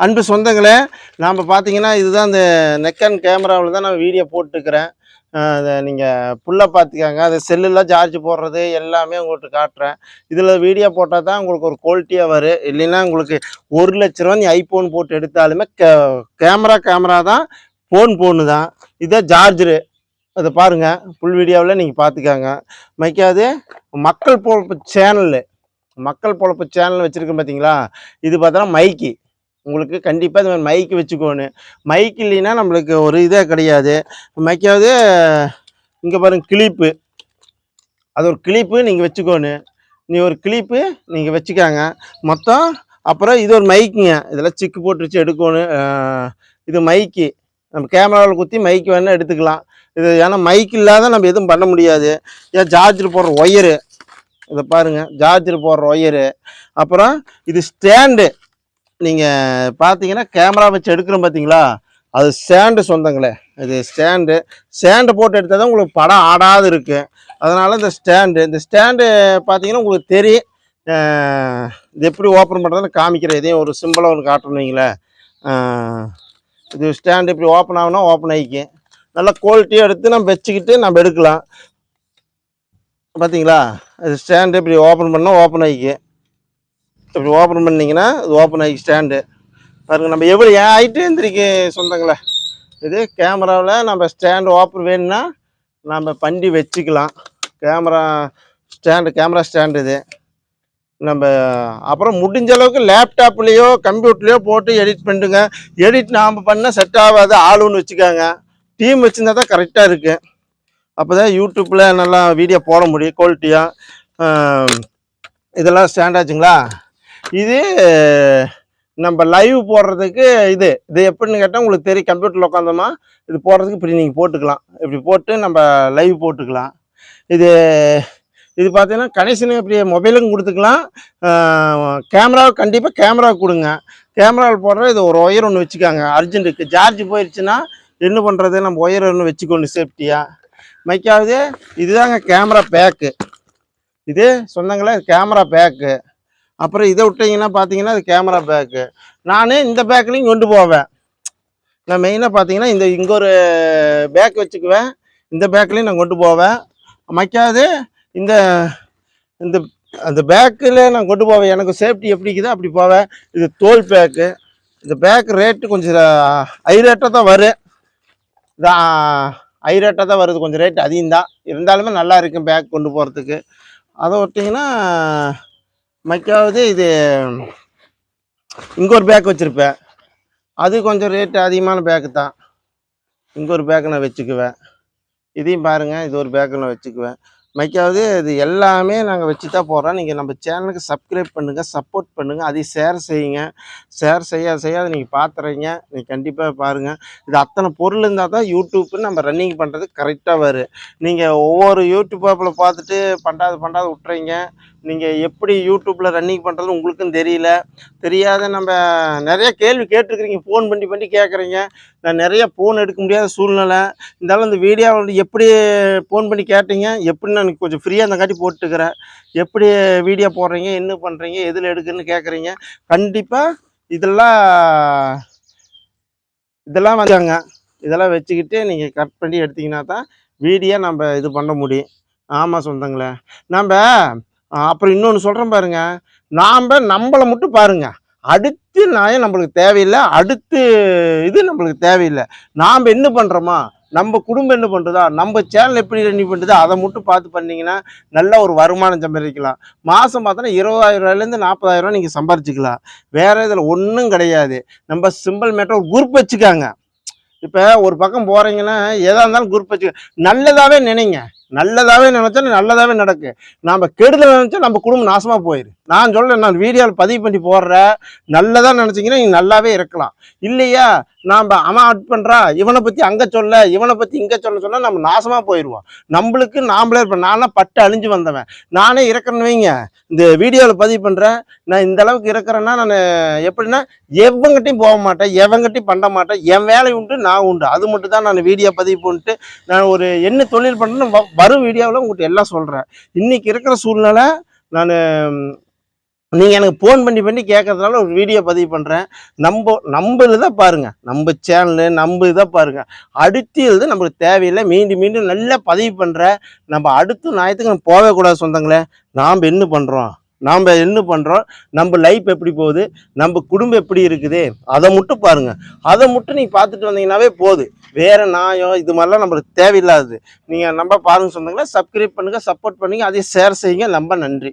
அன்பு சொந்தங்களே நாம் பார்த்தீங்கன்னா இதுதான் இந்த நெக்கன் கேமராவில் தான் நான் வீடியோ போட்டுருக்கிறேன். அதை நீங்கள் ஃபுல்லாக பார்த்துக்கோங்க அது செல்லில் சார்ஜ் போடுறது எல்லாமே உங்கள்கிட்ட காட்டுறேன். இதில் வீடியோ போட்டால் தான் உங்களுக்கு ஒரு குவாலிட்டியாக வரும் இல்லைன்னா உங்களுக்கு ஒரு லட்ச ரூபா நீ ஐஃபோன் போட்டு எடுத்தாலுமே கே கேமரா கேமரா தான் ஃபோன் ஃபோனு தான். இதுதான் சார்ஜரு அதை பாருங்கள் ஃபுல் வீடியோவில் நீங்கள் பார்த்துக்கோங்க மைக்காது மக்கள் பொழப்பு சேனலு மக்கள் பொழப்பு சேனல் வச்சுருக்கேன் பார்த்தீங்களா இது பார்த்தோன்னா மைக்கு உங்களுக்கு கண்டிப்பாக இந்த மாதிரி மைக்கு வச்சுக்கோணும். மைக் இல்லைன்னா நம்மளுக்கு ஒரு இதே கிடையாது. மைக்காவது இங்கே பாருங்க கிளிப்பு அது ஒரு கிளிப்பு நீங்கள் வச்சுக்கோணும். நீ ஒரு கிளிப்பு நீங்கள் வச்சுக்காங்க. மொத்தம் அப்புறம் இது ஒரு மைக்குங்க இதெல்லாம் சிக்கு போட்டு வச்சு எடுக்கணும் இது மைக்கு நம்ம கேமராவில் குத்தி மைக்கு வேணால் எடுத்துக்கலாம். இது ஏன்னா மைக் இல்லாத நம்ம எதுவும் பண்ண முடியாது. ஏன் சார்ஜர் போடுற ஒயரு இதை பாருங்கள் சார்ஜர் போடுற ஒயரு அப்புறம் இது ஸ்டாண்டு நீங்கள் பார்த்தீங்கன்னா கேமரா வச்சு எடுக்கிறோம் பார்த்தீங்களா அது ஸ்டாண்டு சொந்தங்களே. இது ஸ்டாண்டு ஸ்டாண்டு போட்டு எடுத்தால் தான் உங்களுக்கு படம் ஆடாது இருக்குது அதனால் இந்த ஸ்டாண்டு இந்த ஸ்டாண்டு பார்த்தீங்கன்னா உங்களுக்கு தெரியும். இது எப்படி ஓப்பன் பண்ணுறதுன்னு காமிக்கிறேன். இதையும் ஒரு சிம்பிளாக ஒன்று காட்டணும் வைங்களேன் இது ஸ்டாண்டு இப்படி ஓப்பன் ஆகுனா ஓப்பன் ஆகிக்கும் நல்ல குவாலிட்டியாக எடுத்து நம்ம வச்சுக்கிட்டு நம்ம எடுக்கலாம். பார்த்தீங்களா இது ஸ்டாண்டு இப்படி ஓப்பன் பண்ணால் ஓப்பன் ஆகிக்கும் இப்படி ஓப்பன் பண்ணிங்கன்னா இது ஓப்பன் ஆகி ஸ்டாண்டு பாருங்க நம்ம எவ்வளோ ஏன் ஆகிட்டு எந்திரிக்க சொந்தங்களே. இது கேமராவில் நம்ம ஸ்டாண்டு ஓப்பன் வேணும்னா நம்ம பண்ணி வச்சுக்கலாம். கேமரா ஸ்டாண்டு கேமரா ஸ்டாண்டு இது. நம்ம அப்புறம் முடிஞ்ச அளவுக்கு லேப்டாப்லேயோ கம்ப்யூட்டர்லேயோ போட்டு எடிட் பண்ணிட்டுங்க எடிட் நாம் பண்ணால் செட் ஆகாது ஆளுன்னு வச்சுக்காங்க. டீம் வச்சுருந்தா தான் கரெக்டாக இருக்குது அப்போ தான் யூடியூப்பில் நல்லா வீடியோ போட முடியும் குவாலிட்டியாக இதெல்லாம் ஸ்டாண்ட் ஆச்சுங்களா? இது நம்ம லைவ் போடுறதுக்கு இது. இது எப்படின்னு கேட்டால் உங்களுக்கு தெரியும் கம்ப்யூட்டரில் உட்காந்தோமா இது போடுறதுக்கு இப்படி நீங்கள் போட்டுக்கலாம். இப்படி போட்டு நம்ம லைவ் போட்டுக்கலாம். இது இது பார்த்தீங்கன்னா கனெக்ஷன் இப்படி மொபைலுக்கும் கொடுத்துக்கலாம். கேமராவை கண்டிப்பாக கேமரா கொடுங்க. கேமராவில் போடுற இது ஒரு ஒயர் ஒன்று வச்சுக்காங்க. அர்ஜென்ட்டுக்கு சார்ஜ் போயிடுச்சுன்னா என்ன பண்ணுறது நம்ம ஒயர் ஒன்று வச்சுக்கணும் சேஃப்டியாக மைக்காவது இதுதாங்க கேமரா பேக்கு இது சொன்னாங்களே கேமரா பேக்கு அப்புறம் இதை விட்டீங்கன்னா பார்த்தீங்கன்னா இது கேமரா பேக்கு நான் இந்த பேக்லேயும் கொண்டு போவேன். நான் மெயினாக பார்த்தீங்கன்னா இந்த இங்கே ஒரு பேக் வச்சுக்குவேன். இந்த பேக்லேயும் நான் கொண்டு போவேன். மைக்காது இந்த இந்த அந்த பேக்கில் நான் கொண்டு போவேன். எனக்கு சேஃப்டி எப்படி இருக்குதோ அப்படி போவேன். இது தோல் பேக்கு இந்த பேக் ரேட்டு கொஞ்சம் uh, ஹை ரேட்டாக தான் வரும். இதான் ஹை ரேட்டாக தான் வருது. கொஞ்சம் ரேட் அதிகம் தான் இருந்தாலுமே நல்லா இருக்கும் பேக் கொண்டு போகிறதுக்கு அதை விட்டிங்கன்னா மைக்காவது இது இங்கே ஒரு பேக் வச்சுருப்பேன். அது கொஞ்சம் ரேட்டு அதிகமான பேக்கு தான். இங்கே ஒரு பேக்கு நான் வச்சுக்குவேன். இதையும் பாருங்கள் இது ஒரு பேக்கு நான் வச்சுக்குவேன். மைக்காவது இது எல்லாமே நாங்கள் வச்சு தான் போகிறோம் நீங்கள் நம்ம சேனலுக்கு சப்ஸ்கிரைப் பண்ணுங்கள் சப்போர்ட் பண்ணுங்கள் அதையும் ஷேர் செய்யுங்க. ஷேர் செய்ய செய்யாத நீங்கள் பார்த்துறீங்க நீங்கள் கண்டிப்பாக பாருங்கள் இது அத்தனை பொருள் இருந்தால் தான் யூடியூப்பு நம்ம ரன்னிங் பண்ணுறது கரெக்டாக வரும். நீங்கள் ஒவ்வொரு யூடியூப் ஆப்பில் பார்த்துட்டு பண்டாது பண்டாது விட்றீங்க நீங்கள் எப்படி யூடியூப்பில் ரன்னிங் பண்ணுறது உங்களுக்கும் தெரியல. தெரியாத நம்ம நிறைய கேள்வி கேட்டிருக்கிறீங்க. ஃபோன் பண்ணி பண்ணி கேட்குறீங்க. நான் நிறைய ஃபோன் எடுக்க முடியாத சூழ்நிலை. இருந்தாலும் இந்த வீடியோ வந்து எப்படி ஃபோன் பண்ணி கேட்டீங்க? எப்படி நான் கொஞ்சம் ஃப்ரீயாக இருந்தங்காட்டி போட்டுக்கிறேன். எப்படி வீடியோ போடுறீங்க? என்ன பண்ணுறீங்க எதில் எடுக்குன்னு கேட்குறீங்க. கண்டிப்பாக இதெல்லாம் இதெல்லாம் வந்தாங்க இதெல்லாம் வச்சுக்கிட்டு நீங்கள் கட் பண்ணி எடுத்தீங்கன்னா தான் வீடியோ நம்ம இது பண்ண முடியும். ஆமாம் சொந்தங்களே. நம்ம அப்புறம் இன்னொன்று சொல்கிறேன் பாருங்க. நாம் நம்மளை மட்டும் பாருங்க. அடுத்து நியாயம் நம்மளுக்கு தேவையில்லை. அடுத்து இது நம்மளுக்கு தேவையில்லை. நாம் என்ன பண்ணுறோமா நம்ம குடும்பம் என்ன பண்ணுறதா நம்ம சேனல் எப்படி ரன் பண்ணுறதோ அதை மட்டும் பார்த்து பண்ணீங்கன்னா நல்ல ஒரு வருமானம் சம்பாதிக்கலாம். மாதம் பார்த்தோன்னா இருபதாயிரம் ரூபாயிலேருந்து நாற்பதாயிரம் ரூபா நீங்கள் சம்பாரிச்சிக்கலாம். வேறு இதில் ஒன்றும் கிடையாது. நம்ம சிம்பிள் மேட்டர் ஒரு குரூப் வச்சுக்காங்க. இப்போ ஒரு பக்கம் போகிறீங்கன்னா எதாக இருந்தாலும் குரூப் வச்சுக்க நல்லதாகவே நினைங்க. நல்லதாகவே நினச்சா நல்லதாகவே நடக்கு. நாம் கெடுதல் நினச்சா நம்ம குடும்பம் நாசமாக போயிடும் நான் சொல்கிறேன் நான் வீடியோவில் பதிவு பண்ணி போடுறேன் நல்லதாக நினச்சிங்கன்னா நீங்கள் நல்லாவே இருக்கலாம். இல்லையா? நாம் அவன் அட் பண்ணுறா இவனை பற்றி அங்கே சொல்ல இவனை பற்றி இங்கே சொல்ல சொன்னால் நம்ம நாசமாக போயிடுவோம் நம்மளுக்கு நாம்ளே இருப்போம். நான்லாம் பட்டு அழிஞ்சு வந்தவன். நானே இறக்குறேன்னு வைங்க. இந்த வீடியோவில் பதிவு பண்ணுறேன் நான் இந்த அளவுக்கு இருக்கிறேன்னா நான் எப்படின்னா எவங்கிட்டையும் போக மாட்டேன் எவங்கிட்டையும் பண்ண மாட்டேன். என் வேலை உண்டு நான் உண்டு. அது மட்டும் தான் நான் வீடியோ பதிவு பண்ணிட்டு நான் ஒரு என்ன தொழில் பண்ணுறேன்னு வரும் வீடியோவில் உங்கள்கிட்ட எல்லாம் சொல்கிறேன் இன்றைக்கி இருக்கிற சூழ்நிலை நான் நீங்கள் எனக்கு ஃபோன் பண்ணி பண்ணி கேட்கறதுனால ஒரு வீடியோ பதிவு பண்ணுறேன் நம்ம நம்ம இதை பாருங்கள் நம்ம சேனலு நம்ம இதை பாருங்கள் அடுத்து இது நம்மளுக்கு தேவையில்லை மீண்டும் மீண்டும் நல்லா பதிவு பண்ணுற நம்ம அடுத்த ஞாயிற்றுக்கு நம்ம போகவே கூடாது சொந்தங்களே. நாம் என்ன பண்ணுறோம் நாம் என்ன பண்ணுறோம் நம்ம லைஃப் எப்படி போகுது? நம்ம குடும்பம் எப்படி இருக்குது? அதை மட்டும் பாருங்க. அதை மட்டும் நீங்கள் பார்த்துட்டு வந்தீங்கன்னாவே போதும் வேறு நாயம் இது மாதிரிலாம் நம்மளுக்கு தேவையில்லாதது. நீங்கள் நம்ம பாருங்க சொந்தங்களே சப்ஸ்கிரைப் பண்ணுங்கள் சப்போர்ட் பண்ணுங்கள் அதே ஷேர் செய்யுங்க. ரொம்ப நன்றி.